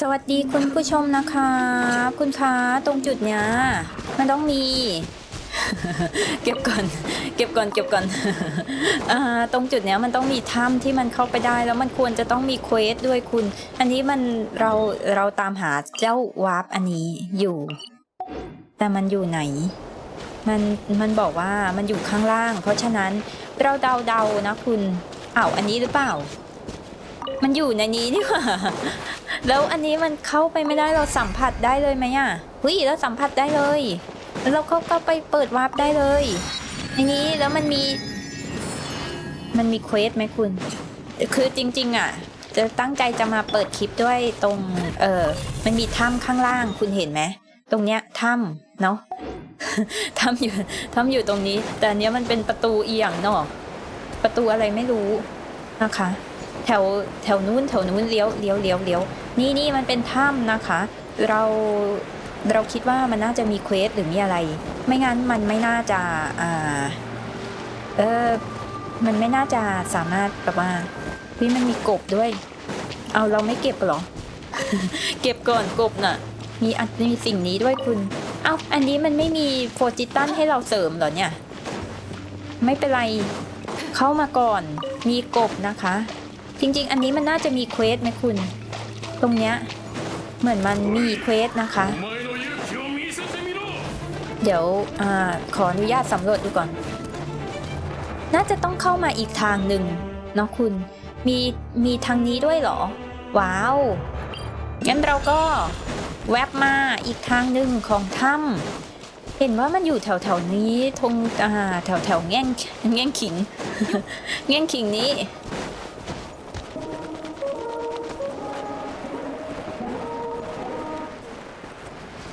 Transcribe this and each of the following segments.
สวัสดีคุณผู้ชมนะคะคุณคะตรงจุดเนี้ยมันต้องมี เก็บก่อน เก็บก่อน เก็บก่อนอตรงจุดเนี้ยมันต้องมีถ้ำที่มันเข้าไปได้แล้วมันควรจะต้องมีเควสด้วยคุณ อันนี้มันเราเราตามหาเจ้าวาร์ปอันนี้อยู่ แต่มันอยู่ไหน มันมันบอกว่ามันอยู่ข้างล่าง เพราะฉะนั้นเราเดาเดานะคุณอ้าวอันนี้หรือเปล่า มันอยู่ในนี้นี่หว่า แล้วอันนี้มันเข้าไปไม่ได้เราสัมผัสได้เลยไหมอะเฮ้ยเราสัมผัสได้เลย แล้วเราเข้าก็ไปเปิดวาร์ปได้เลยในนี้แล้วมันมี มันมีเควสไหมคุณ คือจริง ๆ อะ จะตั้งใจจะมาเปิดคลิปด้วยตรง เออมันมีถ้ำข้างล่างคุณเห็นไหมตรงเนี้ยถ้ำเนาะถ้ำอยู่ถ้ำอยู่ตรงนี้ แต่อันเนี้ยมันเป็นประตูเอียงเนาะประตูอะไรไม่รู้นะคะ แถวแถวนู้นแถวนู้นเลี้ยวเลี้ยวเลี้ยวเลี้ยวนี่นี่มันเป็นถ้ำนะคะ เราเราคิดว่ามันน่าจะมีเควสหรือมีอะไร ไม่งั้นมันไม่น่าจะอ่าเออมันไม่น่าจะสามารถแบบว่าวิมันมีกบด้วย เอาเราไม่เก็บหรอ เก็บก่อนกบน่ะ มีอันมีสิ่งนี้ด้วยคุณ เอาอันนี้มันไม่มีโฟจิตันให้เราเสริมหรอเนี่ย ไม่เป็นไร เข้ามาก่อน มีกบนะคะ จริง ๆ อันนี้มันน่าจะมีเควสไหมคุณ ตรงเนี้ยเหมือนมันมีเควสนะคะ เดี๋ยวอขออนุญาตสำรวจดูก่อน น่าจะต้องเข้ามาอีกทางหนึ่งเนาะคุณ มีมีทางนี้ด้วยเหรอ ว้าว งั้นเราก็แวบมาอีกทางหนึ่งของถ้ำเห็นว่ามันอยู่แถวๆนี้ทงแถวๆแง่งแง่งขิง แง่งขิงนี้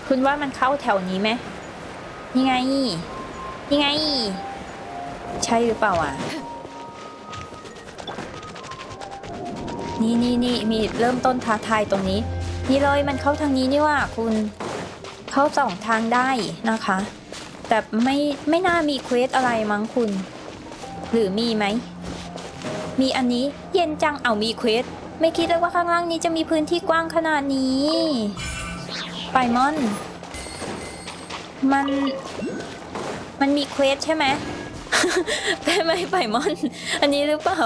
คุณว่ามันเข้าแถวนี้ไหมนี่ไงนี่ไง ใช่หรือเปล่าอะ นี่นี่นี่มีเริ่มต้นท้าทายตรงนี้ นี่เลยมันเข้าทางนี้นี่ว่าคุณเข้าสองทางได้นะคะ แต่ไม่ไม่น่ามีเควสอะไรมั้งคุณ หรือมีไหม มีอันนี้เย็นจังเอามีเควสไม่คิดเลยว่าข้างล่างนี้จะมีพื้นที่กว้างขนาดนี้ ไปมอน มัน มันมีเควสใช่ไหมใช่ไหมไปมอน อันนี้หรือเปล่า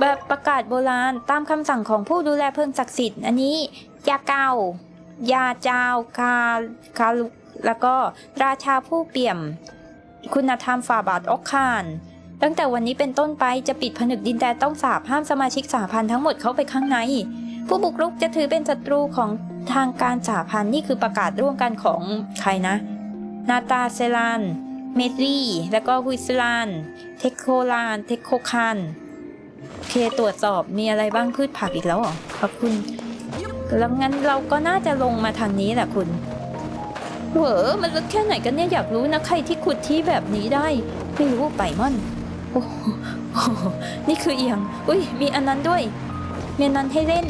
แบบประกาศโบราณตามคำสั่งของผู้ดูแลเพิ่งศักดิ์สิทธิ์ อันนี้ยาเกายาเจ้าคาคาลุแล้วก็ราชาผู้เปี่ยม คุณธรรมฝ่าบาทออกคาน ตั้งแต่วันนี้เป็นต้นไปจะปิดผนึกดินแดนต้องสาบห้ามสมาชิกสหพันธ์ทั้งหมดเข้าไปข้างใน ผู้บุกรุกจะถือเป็นศัตรูของทางการสหพันธ์นี่คือประกาศร่วมกันของใครนะ นาตาเซลานเมดรี แล้วก็ฮุยสลานเทคโคลาน เทคโคคานโอเคตรวจสอบมีอะไรบ้างพืชผักอีกแล้วเหรอขอบคุณ แล้วงั้นเราก็น่าจะลงมาทางนี้แหละคุณเหวอมันลึกแค่ไหนกันเนี่ยอยากรู้นะใครที่ขุดที่แบบนี้ได้ ไม่รู้ไปม่อนโอ้โหโอ้โหนี่คือเอียง อุ้ยมีอันนั้นด้วยมีอันนั้นให้เล่น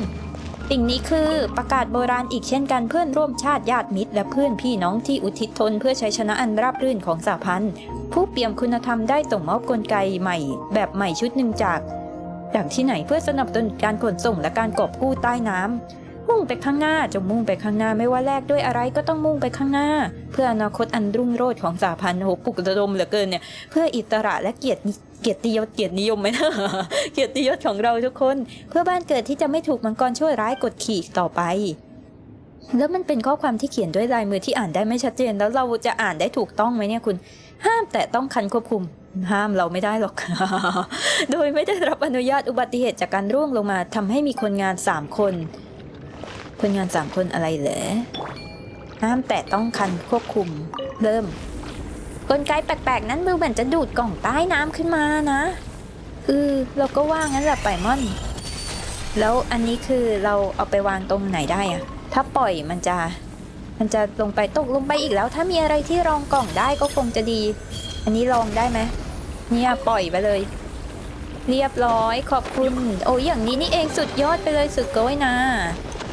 สิ่งนี้คือประกาศโบราณอีกเช่นกันเพื่อนร่วมชาติญาติมิตร และเพื่อนพี่น้องที่อุทิศตนเพื่อใชัยชนะอันราบรื่นของสหพันธ์ ผู้เปี่ยมคุณธรรมได้ส่งมอบกลไกใหม่ แบบใหม่ชุดหนึ่งจาก จากที่ไหนเพื่อสนับสนุนการขนส่งและการกอบกู้ใต้น้ำมุ่งไปข้างหน้าจงมุ่งไปข้างหน้าไม่ว่าแลกด้วยอะไรก็ต้องมุ่งไปข้างหน้า เพื่ออนาคตอันรุ่งโรจน์ของสหพันธ์โหปลุกระดมเหลือเกินเนี่ยเพื่ออิสระและเกียรติ เกียรติยศเกียรตินิยมไหมนะเกียรติยศของเราทุกคน เพื่อบ้านเกิดที่จะไม่ถูกมังกรช่วยร้ายกดขี่ต่อไป แล้วมันเป็นข้อความที่เขียนด้วยลายมือที่อ่านได้ไม่ชัดเจน แล้วเราจะอ่านได้ถูกต้องไหมเนี่ยคุณ ห้ามแต่ต้องคันควบคุม ห้ามเราไม่ได้หรอก โดยไม่ได้รับอนุญาตอุบัติเหตุจากการร่วงลงมาทำให้มีคนงานสามคน คนงานสามคนอะไรเหรอห้ามแต่ต้องคันควบคุม เริ่ม กลไกแปลกๆ นั้นดูเหมือนจะดูดกล่องใต้น้ำขึ้นมานะ เออเราก็ว่างั้นแหละไปม่อน แล้วอันนี้คือเราเอาไปวางตรงไหนได้อะถ้าปล่อยมันจะ มันจะลงไปตกลงไปอีกแล้ว ถ้ามีอะไรที่รองกล่องได้ก็คงจะดี อันนี้ลองได้ไหมเนี่ยปล่อยไปเลย เรียบร้อยขอบคุณ โอ้ยอย่างนี้นี่เองสุดยอดไปเลยสุดโก้ยนะ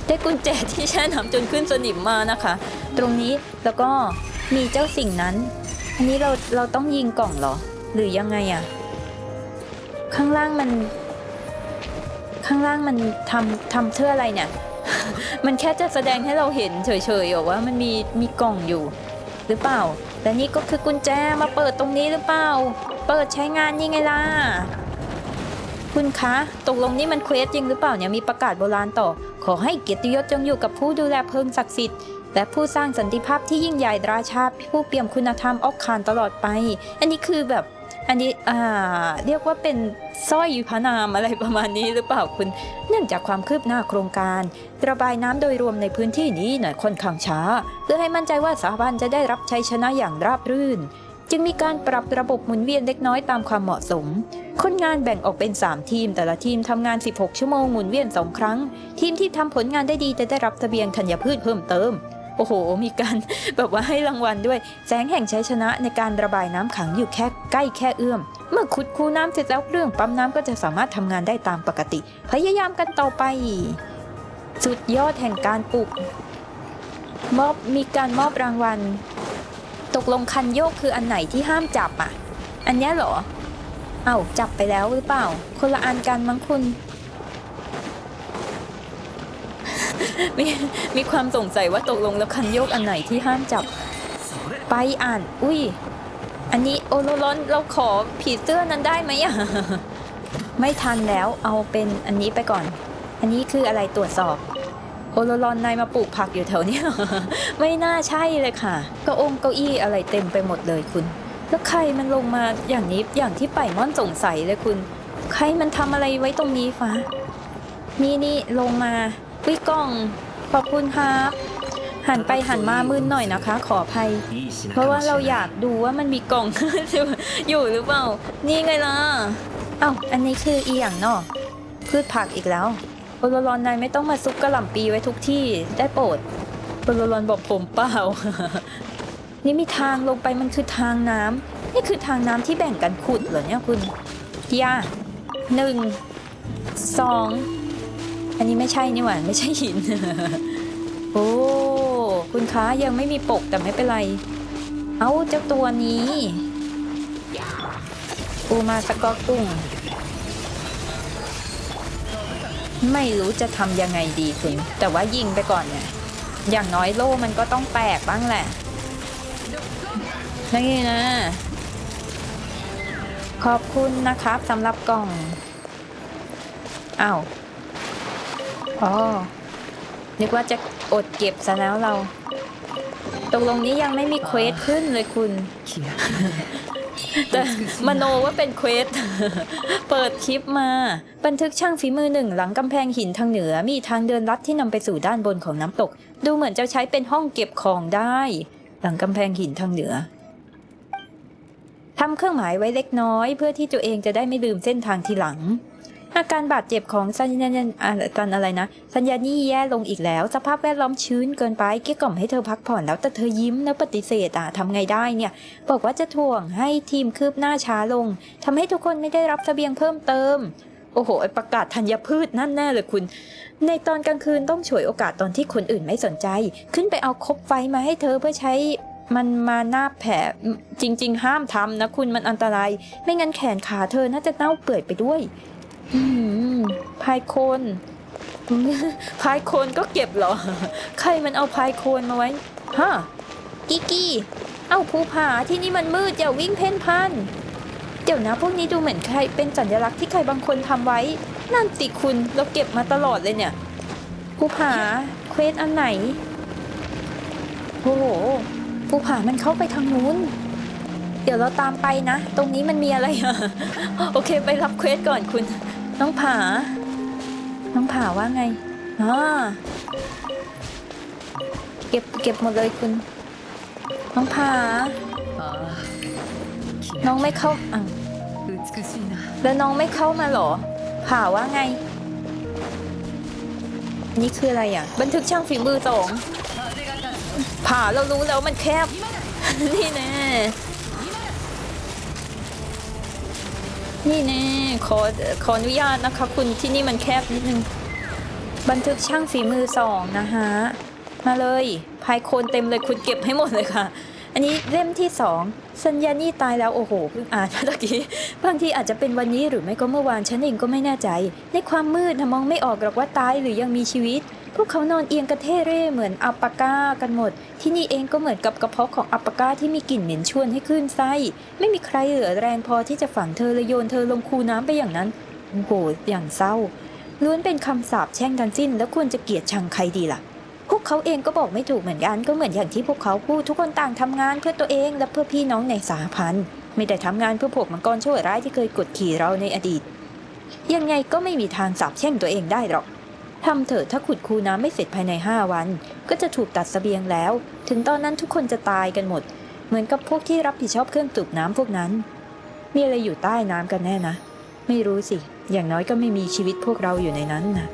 ได้กุญแจที่แช่น้ำจนขึ้นสนิมมานะคะ ตรงนี้แล้วก็มีเจ้าสิ่งนั้น อันนี้เราเราต้องยิงกล่องเหรอ หรือยังไงอะข้างล่างมัน ข้างล่างมันทำทำเพื่ออะไรเนี่ย มันแค่จะแสดงให้เราเห็นเฉยๆหรอว่ามันมีมีกล่องอยู่ หรือเปล่าแต่นี่ก็คือกุญแจมาเปิดตรงนี้หรือเปล่า เปิดใช้งานยังไงล่ะคุณคะตกลงนี่มันเควสจริงหรือเปล่าเนี่ยมีประกาศโบราณต่อ ขอให้เกียรติยศจงอยู่กับผู้ดูแลเพิงศักดิ์สิทธิ์ และผู้สร้างสันติภาพที่ยิ่งใหญ่ราชาผู้เปี่ยมคุณธรรมออกคานตลอดไป อันนี้คือแบบอันนี้อ่าเรียกว่าเป็นสร้อยพระนามอะไรประมาณนี้หรือเปล่าคุณ เนื่องจากความคืบหน้าโครงการ ระบายน้ำโดยรวมในพื้นที่นี้หน่อยค่อนข้างช้า เพื่อให้มั่นใจว่าสถาบันจะได้รับชัยชนะอย่างราบรื่น จึงมีการปรับระบบหมุนเวียนเล็กน้อยตามความเหมาะสม คนงานแบ่งออกเป็น 3 ทีม แต่ละทีมทำงาน 16 ชั่วโมงหมุนเวียน 2 ครั้ง ทีมที่ทำผลงานได้ดีจะได้รับเสบียงธัญพืชเพิ่มเติม โอ้โห มีการแบบว่าให้รางวัลด้วย แสงแห่งชัยชนะในการระบายน้ำขังอยู่แค่ใกล้แค่เอื้อม เมื่อขุดคูน้ำเสร็จแล้วเครื่องปั๊มน้ำก็จะสามารถทำงานได้ตามปกติ พยายามกันต่อไป สุดยอดแห่งการปลุกมอบมีการมอบรางวัล ตกลงคันโยกคืออันไหนที่ห้ามจับอะ อันนี้เหรอ เอ้าจับไปแล้วหรือเปล่า คนละอันกันมั้งคุณ มีมีความสงสัยว่าตกลงแล้วคันโยกอันไหนที่ห้ามจับ ไปอ่าน อุ้ย อันนี้โอโลร้อนเราขอผีเสื้อนั้นได้ไหมอะไม่ทันแล้วเอาเป็นอันนี้ไปก่อน อันนี้คืออะไรตรวจสอบ โอโลรอนนายมาปลูกผักอยู่แถวนี้ ไม่น่าใช่เลยค่ะ ก็องค์เก้าอี้อะไรเต็มไปหมดเลยคุณ แล้วใครมันลงมาอย่างนี้อย่างที่ป่ม่อนสงสัยเลยคุณ ใครมันทำอะไรไว้ตรงนี้ฟ้านี่นี่ลงมา อุ้ยกล่อง ขอบคุณครับ หันไปหันมามืนหน่อยนะคะ ขออภัย เพราะว่าเราอยากดูว่ามันมีกล่อง อยู่หรือเปล่า นี่ไงล่ะเอ้าอันนี้คืออีหยังนาะพืชผักอีกแล้วโปโลรอนนายไม่ต้องมาซุกกระหล่ำปีไว้ทุกที่ได้โปรดโปโลรอนบอกผมเปล่า นี่มีทางลงไปมันคือทางน้ำนี่คือทางน้ำที่แบ่งกันขุดเหรอเนี่ยคุณย่าหนึ่งสอง อันนี้ไม่ใช่นี่หว่าไม่ใช่หิน โอ้คุณคะยังไม่มีปกแต่ไม่เป็นไร เอาเจ้าตัวนี้ปูมาสกอกุ้งไม่รู้จะทำยังไงดีคุณ แต่ว่ายิงไปก่อนเนี่ย อย่างน้อยโล่มันก็ต้องแตกบ้างแหละนี่นะ ขอบคุณนะครับสำหรับกล่อง อ้าว อ๋อ นึกว่าจะอดเก็บซะแล้วเราตกลงนี้ยังไม่มีเควสขึ้นเลยคุณ แต่มโนว่าเป็นเควส เปิดคลิปมา บันทึกช่างฝีมือหนึ่งหลังกำแพงหินทางเหนือมีทางเดินลัดที่นำไปสู่ด้านบนของน้ำตก ดูเหมือนจะใช้เป็นห้องเก็บของได้ หลังกำแพงหินทางเหนือทำเครื่องหมายไว้เล็กน้อย เพื่อที่ตัวเองจะได้ไม่ลืมเส้นทางทีหลัง อาการบาดเจ็บของสัญญาณอาการอะไรนะสัญญานี่แย่ลงอีกแล้ว สภาพแวดล้อมชื้นเกินไปเกลี้ยกล่อมให้เธอพักผ่อนแล้วแต่เธอยิ้มแล้วปฏิเสธอะทำไงได้เนี่ย บอกว่าจะถ่วงให้ทีมคืบหน้าช้าลงทำให้ทุกคนไม่ได้รับเสบียงเพิ่มเติมโอ้โหประกาศธัญพืชนั่นแน่เลยคุณ ในตอนกลางคืนต้องฉวยโอกาสตอนที่คนอื่นไม่สนใจ ขึ้นไปเอาคบไฟมาให้เธอเพื่อใช้มันมาหน้าแผลจริง ๆ ห้ามทำนะคุณมันอันตราย ไม่งั้นแขนขาเธอน่าจะเน่าเปื่อยไปด้วย พายโคนพายโคนก็เก็บเหรอ ใครมันเอาพายโคนมาไว้ ฮะ กิกกี้ เอ้าภูผาที่นี่มันมืดอย่าวิ่งเพ่นพ่านเดี๋ยวนะพวกนี้ดูเหมือนใครเป็นสัญลักษณ์ที่ใครบางคนทำไว้ นั่นติคุณเราเก็บมาตลอดเลยเนี่ยภูผาเควสอันไหน โอ้โหภูผามันเข้าไปทางนู้น เดี๋ยวเราตามไปนะ ตรงนี้มันมีอะไรอะโอเคไปรับเควสก่อนคุณ น้องผา น้องผาว่าไงอ๋อเก็บเก็บหมดเลยคุณ น้องผา น้องไม่เข้าอะแล้วน้องไม่เข้ามาหรอผ่าว่าไง นี่คืออะไรอะ บันทึกช่างฝีมือสอง ผ่าเรารู้แล้วมันแคบ นี่แน่ นี่แน่ขอขออนุญาตนะคะ คุณที่นี่มันแคบนิดนึง บันทึกช่างฝีมือสองนะฮะมาเลยพายโคนเต็มเลยคุณเก็บให้หมดเลยค่ะ อันนี้เล่มที่สองสัญญานี่ตายแล้วโอ้โหเพิ่งอ่านเมื่อกี้บางทีอาจจะเป็นวันนี้หรือไม่ก็เมื่อวานฉันเองก็ไม่แน่ใจ ในความมืดมองไม่ออกหรอกว่าตายหรือยังมีชีวิต พวกเขานอนเอียงกระเทเร่เหมือนอัปปาก้ากันหมด ที่นี่เองก็เหมือนกับกระเพาะของอัปปาก้าที่มีกลิ่นเหม็นชวนให้คลื่นไส้ ไม่มีใครเหลือแรงพอที่จะฝังเธอเลยโยนเธอลงคูน้ำไปอย่างนั้นโอ้โหอย่างเศร้าล้วนเป็นคำสาปแช่งทั้งสิ้น แล้วควรจะเกลียดชังใครดีล่ะ พวกเขาเองก็บอกไม่ถูกเหมือนกันก็เหมือนอย่างที่พวกเขาพูดทุกคนต่างทำงานเพื่อตัวเองและเพื่อพี่น้องในสหพันธ์ไม่ได้ทำงานเพื่อพวกมังกรชั่วร้ายที่เคยกดขี่เราในอดีต ยังไงก็ไม่มีทางสาบแช่งตัวเองได้หรอก ทำเถอะถ้าขุดคูน้ำไม่เสร็จภายใน 5 วัน ก็จะถูกตัดสเสบียงแล้ว ถึงตอนนั้นทุกคนจะตายกันหมด เหมือนกับพวกที่รับผิดชอบเครื่องสูบน้ำพวกนั้น มีอะไรอยู่ใต้น้ำกันแน่นะ ไม่รู้สิ อย่างน้อยก็ไม่มีชีวิตพวกเราอยู่ในนั้นนะ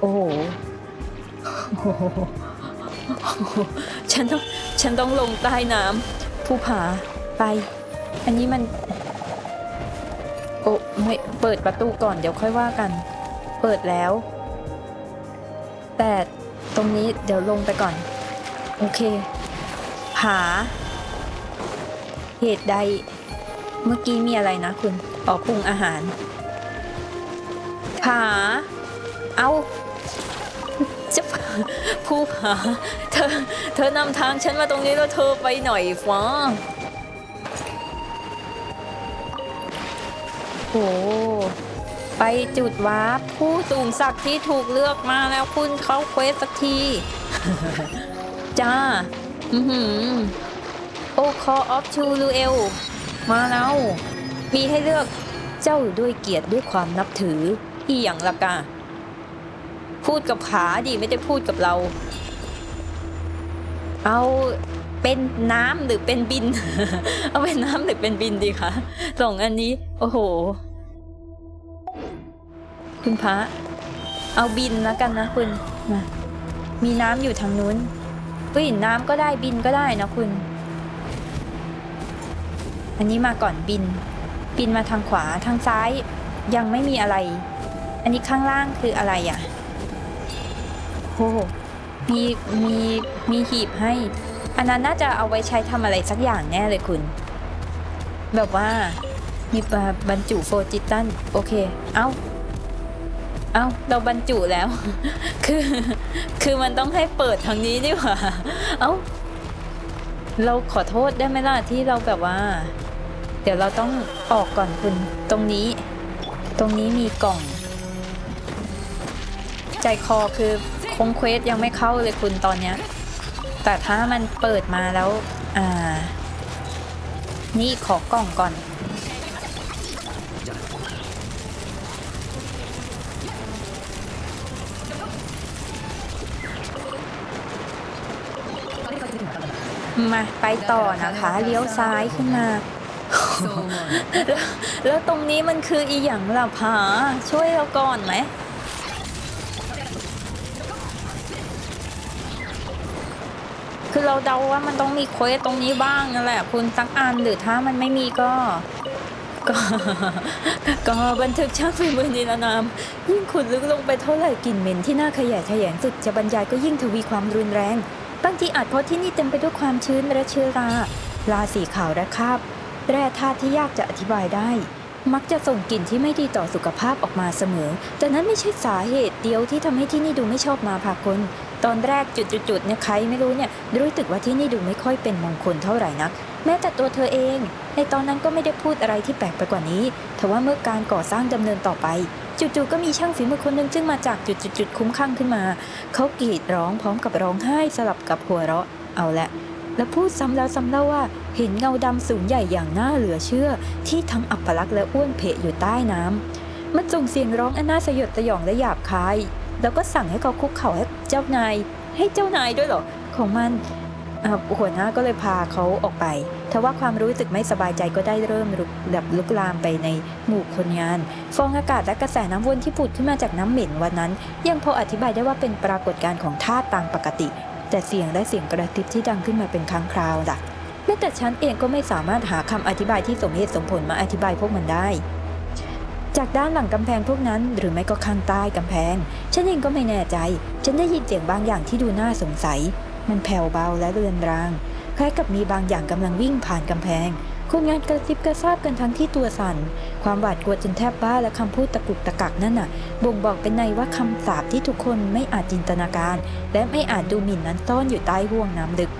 โอ้โหฉันต้องฉันต้องลงใต้น้ำผู้ผาไป อันนี้มัน โอ้ไม่เปิดประตูก่อนเดี๋ยวค่อยว่ากัน เปิดแล้ว รงนี้เดี๋ยวลงไปก่อน โอเคผาเหตุใด เมื่อกี้มีอะไรนะคุณออกปรุงอาหาร ผา เอาจะผู้ผา เธอ เธอนำทางฉันมาตรงนี้แล้วเธอไปหน่อยฟ้าโอ้ ไปจุดวาร์ปผู้สูงศักดิ์ที่ถูกเลือกมาแล้วคุณเข้าเควสสักที จ้า อือหือ โอคออฟชูลูเอล มาแล้ว มีให้เลือกเจ้าด้วยเกียรติด้วยความนับถือ อีอย่างละกาพูดกับขาดิไม่ได้พูดกับเรา เอาเป็นน้ำหรือเป็นบิน เอาเป็นน้ำหรือเป็นบินดีคะสองอันนี้ โอ้โห คุณพระเอาบินแล้วกันนะคุณมามีน้ำอยู่ทางนู้นเฮ้ยน้ำก็ได้บินก็ได้นะคุณ อันนี้มาก่อนบิน บินมาทางขวาทางซ้ายยังไม่มีอะไร อันนี้ข้างล่างคืออะไรอะโอ้มีมีมีหีบให้ อันนั้นน่าจะเอาไว้ใช้ทำอะไรสักอย่างแน่เลยคุณ แบบว่ามีปะบรรจุโฟจิตันโอเค เอา เอาเราบรรจุแล้ว คือ คือมันต้องให้เปิดทางนี้ดีกว่า เอาเราขอโทษได้ไหมล่ะที่เราแบบว่า เดี๋ยวเราต้องออกก่อนคุณ ตรงนี้ ตรงนี้มีกล่อง ใจคอคือคงเควสยังไม่เข้าเลยคุณตอนเนี้ย แต่ถ้ามันเปิดมาแล้ว อ่า นี่ขอกล่องก่อน มาไปต่อนะคะเลี้ยวซ้ายขึ้นมาแล้วตรงนี้มันคืออีหยังล่ะผาช่วยเราก่อนไหมคือเราเดาว่ามันต้องมีเควสตรงนี้บ้างนั่นแหละ คุณสักอันหรือถ้ามันไม่มีก็ ก็ก็บันทึกช่างฝีมือนิรนาม ยิ่งขุดลึกลงไปเท่าไหร่กลิ่นเหม็นที่น่าขยะแขยงสุดจะบรรยายก็ยิ่งทวีความรุนแรง บางทีอาจเพราะที่นี่เต็มไปด้วยความชื้นและเชื้อราลาสีขาวและคราบ แร่ธาตุที่ยากจะอธิบายได้ มักจะส่งกลิ่นที่ไม่ดีต่อสุขภาพออกมาเสมอ แต่นั้นไม่ใช่สาเหตุเดียวที่ทำให้ที่นี่ดูไม่ชอบมาพากลตอนแรกจุดๆเนี่ยใครไม่รู้เนี่ยรู้สึกว่าที่นี่ดูไม่ค่อยเป็นมงคลเท่าไหร่นัก แม้แต่ตัวเธอเอง ในตอนนั้นก็ไม่ได้พูดอะไรที่แปลกไปกว่านี้แต่ว่าเมื่อการก่อสร้างดำเนินต่อไป จู่ๆก็มีช่างฝีมือคนหนึ่งซึ่งมาจากจุดๆคุ้มข้างขึ้นมา เขากรีดร้องพร้อมกับร้องไห้สลับกับหัวเราะ เอาละ และพูดซ้ำแล้วซ้ำเล่าว่า เห็นเงาดำสูงใหญ่อย่างน่าเหลือเชื่อ ที่ทั้งอัปลักษณ์และอ้วนเพะอยู่ใต้น้ำมันส่งเสียงร้องอันน่าสยดสยองและหยาบคาย แล้วก็สั่งให้เขาคุกเข่าให้เจ้านาย ให้เจ้านายด้วยเหรอของมัน หัวหน้าก็เลยพาเขาออกไป ทว่าความรู้สึกไม่สบายใจก็ได้เริ่มลุกแบบลุกลามไปในหมู่คนงาน ฟองอากาศและกระแสน้ำวนที่ผุดขึ้นมาจากน้ำเหม็นวันนั้น ยังพออธิบายได้ว่าเป็นปรากฏการณ์ของธาตุตามปกติ แต่เสียงและเสียงกระติบที่ดังขึ้นมาเป็นครั้งคราวล่ะแม้แต่ฉันเองก็ไม่สามารถหาคำอธิบายที่สมเหตุสมผลมาอธิบายพวกมันได้จากด้านหลังกำแพงพวกนั้นหรือไม่ก็ข้างใต้กำแพง ฉันเองก็ไม่แน่ใจ ฉันได้ยินเสียงบางอย่างที่ดูน่าสงสัย มันแผ่วเบาและเรือนราง คล้ายกับมีบางอย่างกำลังวิ่งผ่านกำแพงคนงานกระซิบกระซาบกันทั้งที่ตัวสั่น ความหวาดกลัวจนแทบบ้าและคำพูดตะกุกตะกักนั่นน่ะ บ่งบอกเป็นในว่าคำสาปที่ทุกคนไม่อาจจินตนาการ และไม่อาจดูหมิ่นนั้นซ่อนอยู่ใต้ห่วงน้ำลึก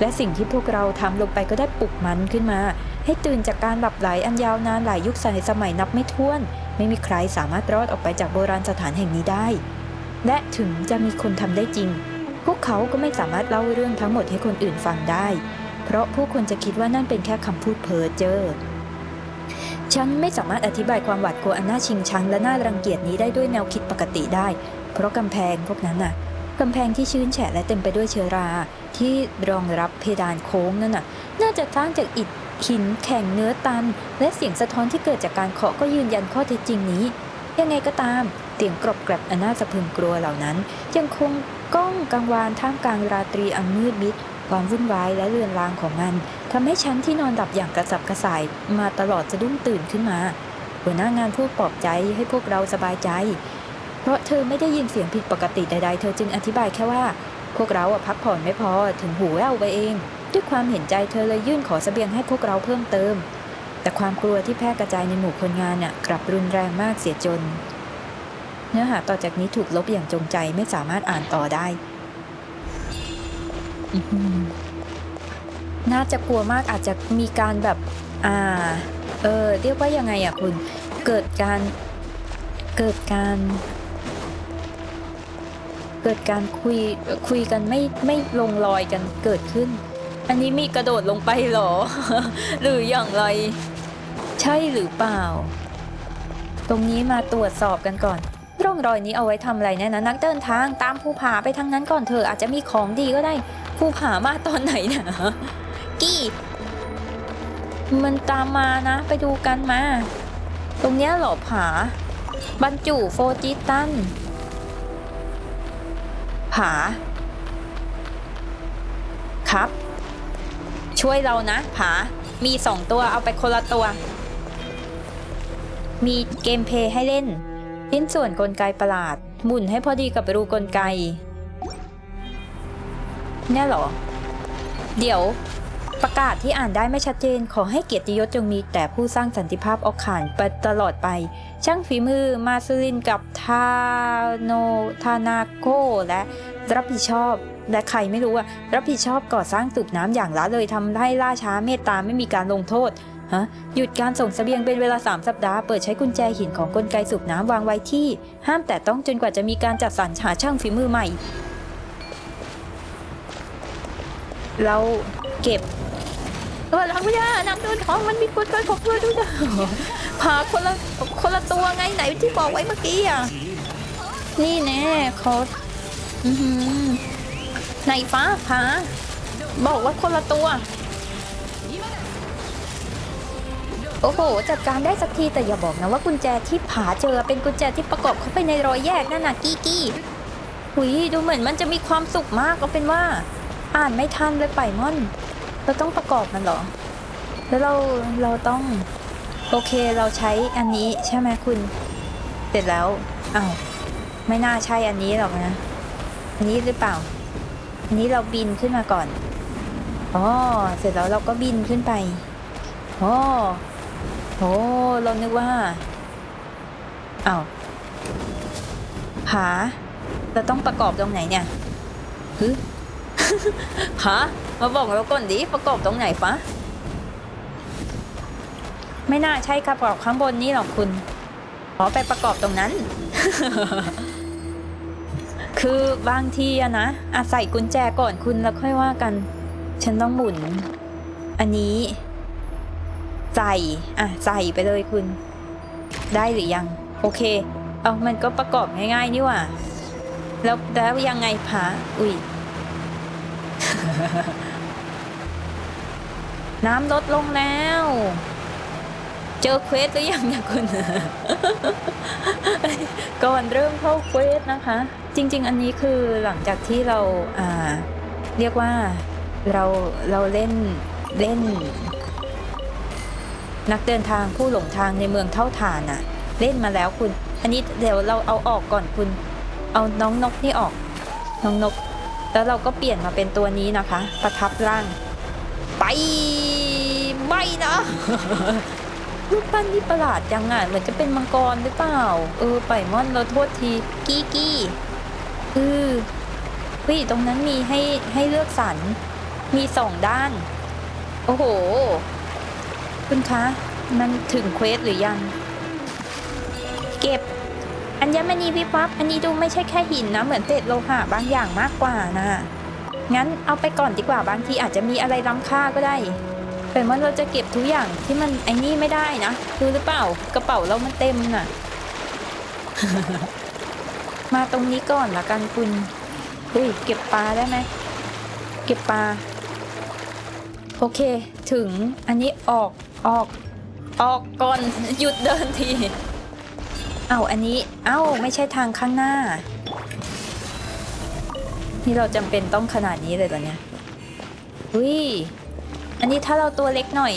และสิ่งที่พวกเราทำลงไปก็ได้ปลุกมันขึ้นมา ให้ตื่นจากการหลับไหลอันยาวนานหลายยุคสมัยสมัยนับไม่ถ้วน ไม่มีใครสามารถรอดออกไปจากโบราณสถานแห่งนี้ได้ และถึงจะมีคนทำได้จริง พวกเขาก็ไม่สามารถเล่าเรื่องทั้งหมดให้คนอื่นฟังได้ เพราะผู้คนจะคิดว่านั่นเป็นแค่คำพูดเพ้อเจ้อฉันไม่สามารถอธิบายความหวาดกลัวอันน่าชิงชังและน่ารังเกียจนี้ได้ด้วยแนวคิดปกติได้ เพราะกำแพงพวกนั้นน่ะกำแพงที่ชื้นแฉะและเต็มไปด้วยเชื้อรา ที่รองรับเพดานโค้งนั่นน่ะ น่าจะสร้างจากอิฐหินแข็งเนื้อตัน และเสียงสะท้อนที่เกิดจากการเคาะก็ยืนยันข้อเท็จจริงนี้ ยังไงก็ตาม เสียงกรอบแกรบอันน่าสะพรึงกลัวเหล่านั้น ยังคง ก้องกังวานท่ามกลางราตรีอันมืดมิด ความวุ่นวายและเลือนลางของมันทำให้ฉันที่นอนหลับอย่างกระสับกระส่ายมาตลอดสะดุ้งตื่นขึ้นมา หัวหน้างานพูดปลอบใจให้พวกเราสบายใจ เพราะเธอไม่ได้ยินเสียงผิดปกติใดๆ เธอจึงอธิบายแค่ว่า พวกเราพักผ่อนไม่พอถึงหูแว่วไปเอง ด้วยความเห็นใจเธอเลยยื่นขอเสบียงให้พวกเราเพิ่มเติม แต่ความกลัวที่แพร่กระจายในหมู่คนงานน่ะกลับรุนแรงมากเสียจน เนื้อหาต่อจากนี้ถูกลบอย่างจงใจไม่สามารถอ่านต่อได้ น่าจะกลัวมากอาจจะมีการแบบ อ่า เออเรียกว่ายังไงอะคุณ เกิดการ เกิดการ เกิดการคุยคุยกันไม่ไม่ลงรอยกันเกิดขึ้น อันนี้มีกระโดดลงไปหรอ หรืออย่างไร ใช่หรือเปล่าตรงนี้มาตรวจสอบกันก่อน ร่องรอยนี้เอาไว้ทำอะไรแน่นะนักเดินทางตามภูผาไปทางนั้นก่อนเถออาจจะมีของดีก็ได้ภูผามาตอนไหนเนี่ยกี้ มันตามมานะ ไปดูกันมา ตรงเนี้ยหรอผา บรรจุโฟจิตัน ผา ครับ ช่วยเรานะ ผา มีสองตัวเอาไปคนละตัว มีเกมเพย์ให้เล่น ชิ้นส่วนกลไกประหลาด หมุนให้พอดีกับรูกลไก เนี่ยหรอ เดี๋ยว ประกาศที่อ่านได้ไม่ชัดเจน ขอให้เกียรติยศจงมีแต่ผู้สร้างสันติภาพออกขานไปตลอดไป ช่างฝีมือมาซูลินกับทาโนทานาโกและรับผิดชอบและใครไม่รู้อะรับผิดชอบก่อสร้างสูบน้ำอย่างละเลยทำให้ล่าช้าเมตตาไม่มีการลงโทษ ฮะ หยุดการส่งเสบียงเป็นเวลา 3 สัปดาห์ เปิดใช้กุญแจหินของกลไกสูบน้ำวางไว้ที่ ห้ามแต่ต้องจนกว่าจะมีการจัดสรรหาช่างฝีมือใหม่ เราเก็บเออลังไม่ได้นำเดินทองมันมีกลไกของเพื่อนด้วยนะพาคนละคนละตัวไงไหนที่บอกไว้เมื่อกี้อะ นี่แน่เขาไหนฟ้าพาบอกว่าคนละตัว โอ้โห จัดการได้สักทีแต่อย่าบอกนะว่ากุญแจที่ผาเจอเป็นกุญแจที่ประกอบเข้าไปในรอยแยกนั่นน่ะกี้กี้หุยดูเหมือนมันจะมีความสุขมากก็เป็นว่า อ่านไม่ทันเลยไปม่อน เราต้องประกอบมันหรอ แล้วเราเราต้อง โอเคเราใช้อันนี้ใช่ไหมคุณ เสร็จแล้วอ้าวไม่น่าใช่อันนี้หรอกนะ อันนี้หรือเปล่า อันนี้เราบินขึ้นมาก่อนอ๋อเสร็จแล้วเราก็บินขึ้นไปโอ้ โหเรานึกว่าอ้าวผาเราต้องประกอบตรงไหนเนี่ยฮึฮะมาบอกเราก่อนดิประกอบตรงไหนฟะไม่น่าใช่ครับประกอบข้างบนนี้หรอกคุณขอไปประกอบตรงนั้น คือบางทีอะนะอาใส่กุญแจก่อนคุณแล้วค่อยว่ากัน ฉันต้องหมุน อันนี้ ใส่อะใส่ไปเลยคุณ ได้หรือยัง โอเค เอามันก็ประกอบง่ายๆนี่ว่า แล้วแล้วยังไงพะอุ้ยน้ำลดลงแล้ว เจอเควสหรือยังเนี่ยคุณก่อนเริ่มเข้าเควสนะคะ จริง ๆ อันนี้คือหลังจากที่เราอ่า เรียกว่าเราเราเล่นเล่น นักเดินทางผู้หลงทางในเมืองเท่าฐานอะเล่นมาแล้วคุณ อันนี้เดี๋ยวเราเอาออกก่อนคุณ เอาน้องนกนี่ออก น้องนก แล้วเราก็เปลี่ยนมาเป็นตัวนี้นะคะ ประทับร่าง ไปไม่นะรูปปั้นที่ประหลาดจังอะเหมือนจะเป็นมังกรหรือเปล่า เออไปม่อนเราโทษทีกี้กี้เออเฮ้ยตรงนั้นมีให้ให้เลือกสรรมีสองด้าน โอ้โห คุณคะ มันถึงเควสหรือยัง เก็บ อัญมณีวิบวับ อันนี้ดูไม่ใช่แค่หินนะ เหมือนเศษโลหะบางอย่างมากกว่านะ งั้นเอาไปก่อนดีกว่าบางทีอาจจะมีอะไรล้ำค่าก็ได้แต่ว่าเราจะเก็บทุกอย่างที่มันไอ้นี่ไม่ได้นะรู้หรือเปล่ากระเป๋าเรามันเต็มน่ะ มาตรงนี้ก่อนละกันคุณอุ้ยเก็บปลาได้ไหมเก็บปลาโอเค ถึงอันนี้ออก ออก ออกก่อนหยุดเดินทีเอาอันนี้ เอ้า ไม่ใช่ทางข้างหน้า นี่เราจำเป็นต้องขนาดนี้เลยเหรอเนี่ยอุ้ย อันนี้ถ้าเราตัวเล็กหน่อย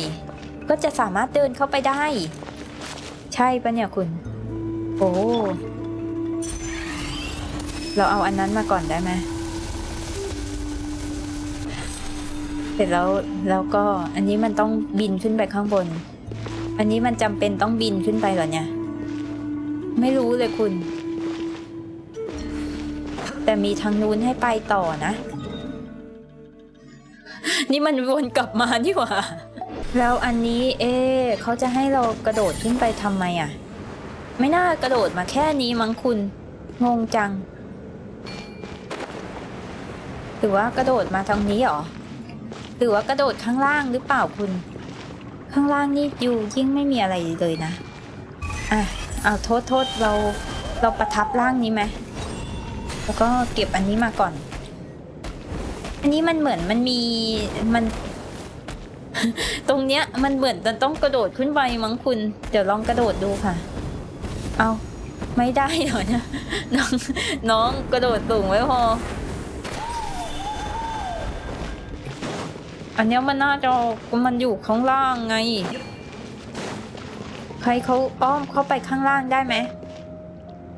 ก็จะสามารถเดินเข้าไปได้ ใช่ปะเนี่ยคุณ โอ้ เราเอาอันนั้นมาก่อนได้ไหม เสร็จแล้วแล้วก็อันนี้มันต้องบินขึ้นไปข้างบน อันนี้มันจำเป็นต้องบินขึ้นไปเหรอเนี่ย ไม่รู้เลยคุณ แต่มีทางนู้นให้ไปต่อนะ นี่มันวนกลับมานี่หว่า แล้วอันนี้ เอ๊เขาจะให้เรากระโดดขึ้นไปทำไมอะ ไม่น่ากระโดดมาแค่นี้มั้งคุณ งงจังหรือว่ากระโดดมาทางนี้หรอ หรือว่ากระโดดข้างล่างหรือเปล่าคุณ ข้างล่างนี่อยู่ยิ่งไม่มีอะไรเลยนะ อะ เอาโทษโทษเราเราประทับร่างนี้ไหมแล้วก็เก็บอันนี้มาก่อน อันนี้มันเหมือนมันมีมัน ตรงเนี้ยมันเหมือนจะต้องกระโดดขึ้นไปมั้งคุณ เดี๋ยวลองกระโดดดูค่ะ เอาไม่ได้เหรอเนี่ยน้องน้องกระโดดสูงไว้พอ อันเนี้ยมันน่าจะมันอยู่ข้างล่างไง ใครเขาอ้อมเข้าไปข้างล่างได้ไหม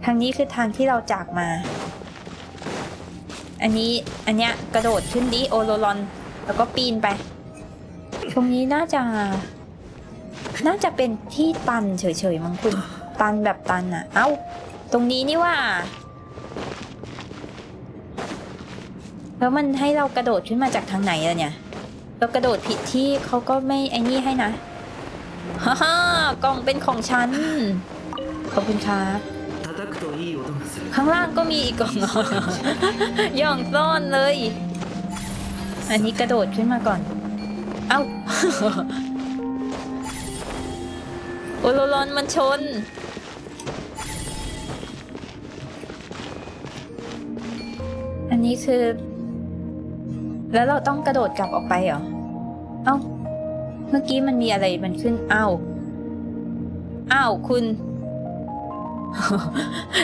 ทางนี้คือทางที่เราจากมา อันนี้อันเนี้ยกระโดดขึ้นดิโอโลลอน แล้วก็ปีนไป ตรงนี้น่าจะ น่าจะเป็นที่ตันเฉยๆมั้งคุณ ตันแบบตันอะเอ้า ตรงนี้นี่ว่าแล้วมันให้เรากระโดดขึ้นมาจากทางไหนอะเนี่ย เรากระโดดผิดที่เขาก็ไม่ไอ้นี่ให้นะฮ่าฮ่ากล่องเป็นของฉัน ขอบคุณครับข้างล่างก็มีอีกกล่องย่องซ่อนเลย อันนี้กระโดดขึ้นมาก่อน เอ้า โอโลลอนมันชน อันนี้คือ แล้วเราต้องกระโดดกลับออกไปเหรอ เอ้า เมื่อกี้มันมีอะไรมันขึ้นเอ้าอ้าวคุณ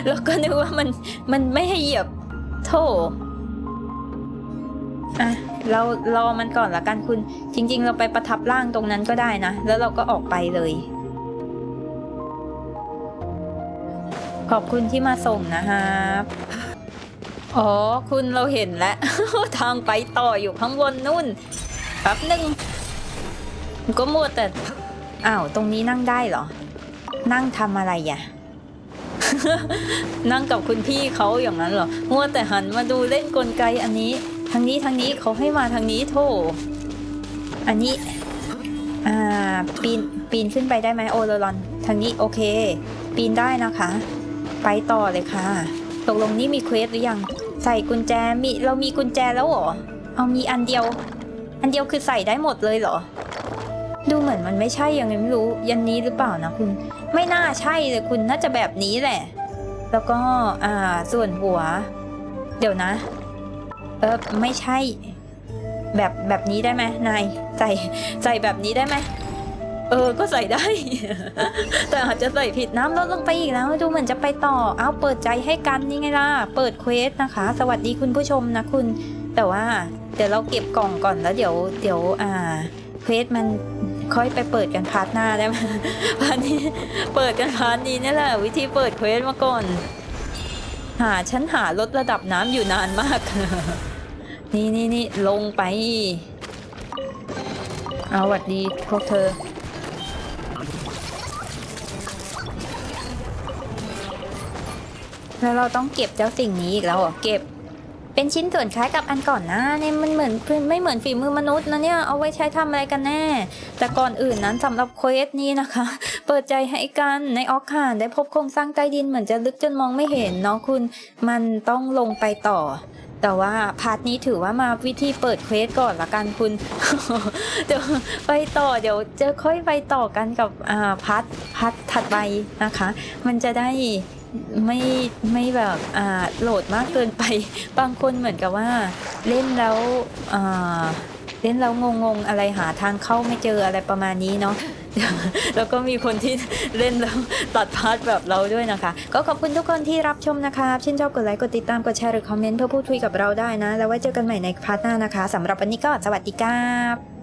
แล้วก็นึกว่ามันมันไม่ให้เหยียบ โถอะเรารอมันก่อนละกันคุณ จริง ๆ เราไปประทับร่างตรงนั้นก็ได้นะ แล้วเราก็ออกไปเลย ขอบคุณที่มาส่งนะครับ อ๋อ คุณเราเห็นแล้ว ทางไปต่ออยู่ข้างบนนู่นแป๊บหนึ่งก็มัวแต่อ้าว ตรงนี้นั่งได้เหรอ นั่งทำอะไรอะ นั่งกับคุณพี่เขาอย่างนั้นเหรอ มัวแต่หันมาดูเล่นกลไกอันนี้ ทางนี้ทางนี้เขาให้มาทางนี้โถ อันนี้ อ่า ปีน ปีนขึ้นไปได้ไหมโอโลรอน ทางนี้โอเค ปีนได้นะคะ ไปต่อเลยค่ะ ตกลงนี่มีเควสหรือยัง ใส่กุญแจมีเรามีกุญแจแล้วเหรอ เอามีอันเดียว อันเดียวคือใส่ได้หมดเลยเหรอ ดูเหมือนมันไม่ใช่ยังไงไม่รู้ยันนี้หรือเปล่านะคุณ ไม่น่าใช่เลยคุณน่าจะแบบนี้แหละ แล้วก็อ่าส่วนหัว เดี๋ยวนะ เออไม่ใช่ แบบแบบนี้ได้ไหมนายใส่ใส่แบบนี้ได้ไหม เออ ก็ใส่ได้ แต่อาจจะใส่ผิดน้ำลดลงไปอีกแล้วดูเหมือนจะไปต่อ เอาเปิดใจให้กันนี่ไงล่ะ เปิดเควสนะคะ สวัสดีคุณผู้ชมนะคุณ แต่ว่าเดี๋ยวเราเก็บกล่องก่อนแล้วเดี๋ยวเดี๋ยวอ่าเควสมันค่อยไปเปิดกันพาร์ทหน้าได้ไหมพาร์ทนี้เปิดกันพาร์ทนี้นี่แหละวิธีเปิดเควสมาก่อน หาฉันหาลดระดับน้ำอยู่นานมาก นี่นี่นี่ลงไป เอาหวัดดีพวกเธอ แล้วเราต้องเก็บเจ้าสิ่งนี้อีกแล้วเหรอเก็บ เป็นชิ้นส่วนคล้ายกับอันก่อนหนะเนี่ยมันเหมือนไม่เหมือนฝีมือมนุษย์นะเนี่ยเอาไว้ใช้ทำอะไรกันแน่ แต่ก่อนอื่นนั้นสำหรับเควสนี้นะคะ เปิดใจให้กันในออกคานได้พบโครงสร้างใต้ดินเหมือนจะลึกจนมองไม่เห็นเนาะคุณมันต้องลงไปต่อแต่ว่าพาร์ทนี้ถือว่ามาวิธีเปิดเควสก่อนละกันคุณ เดี๋ยวไปต่อเดี๋ยวจะค่อยไปต่อกันกับอ่าพาร์ทพาร์ทถัดไปนะคะ มันจะได้ ไม่ไม่แบบอ่าโหลดมากเกินไป บางคนเหมือนกับว่า เล่นแล้วอ่าเล่นแล้วงงๆอะไรหาทางเข้าไม่เจออะไรประมาณนี้เนาะแล้วก็มีคนที่เล่นแล้วตัดพาร์ทแบบเราด้วยนะคะ ก็ขอบคุณทุกคนที่รับชมนะคะชื่นชอบกดไลค์กดติดตามกดแชร์หรือคอมเมนต์เพื่อพูดคุยกับเราได้นะ แล้วไว้เจอกันใหม่ในพาร์ทหน้านะคะสำหรับวันนี้ก็สวัสดีครับ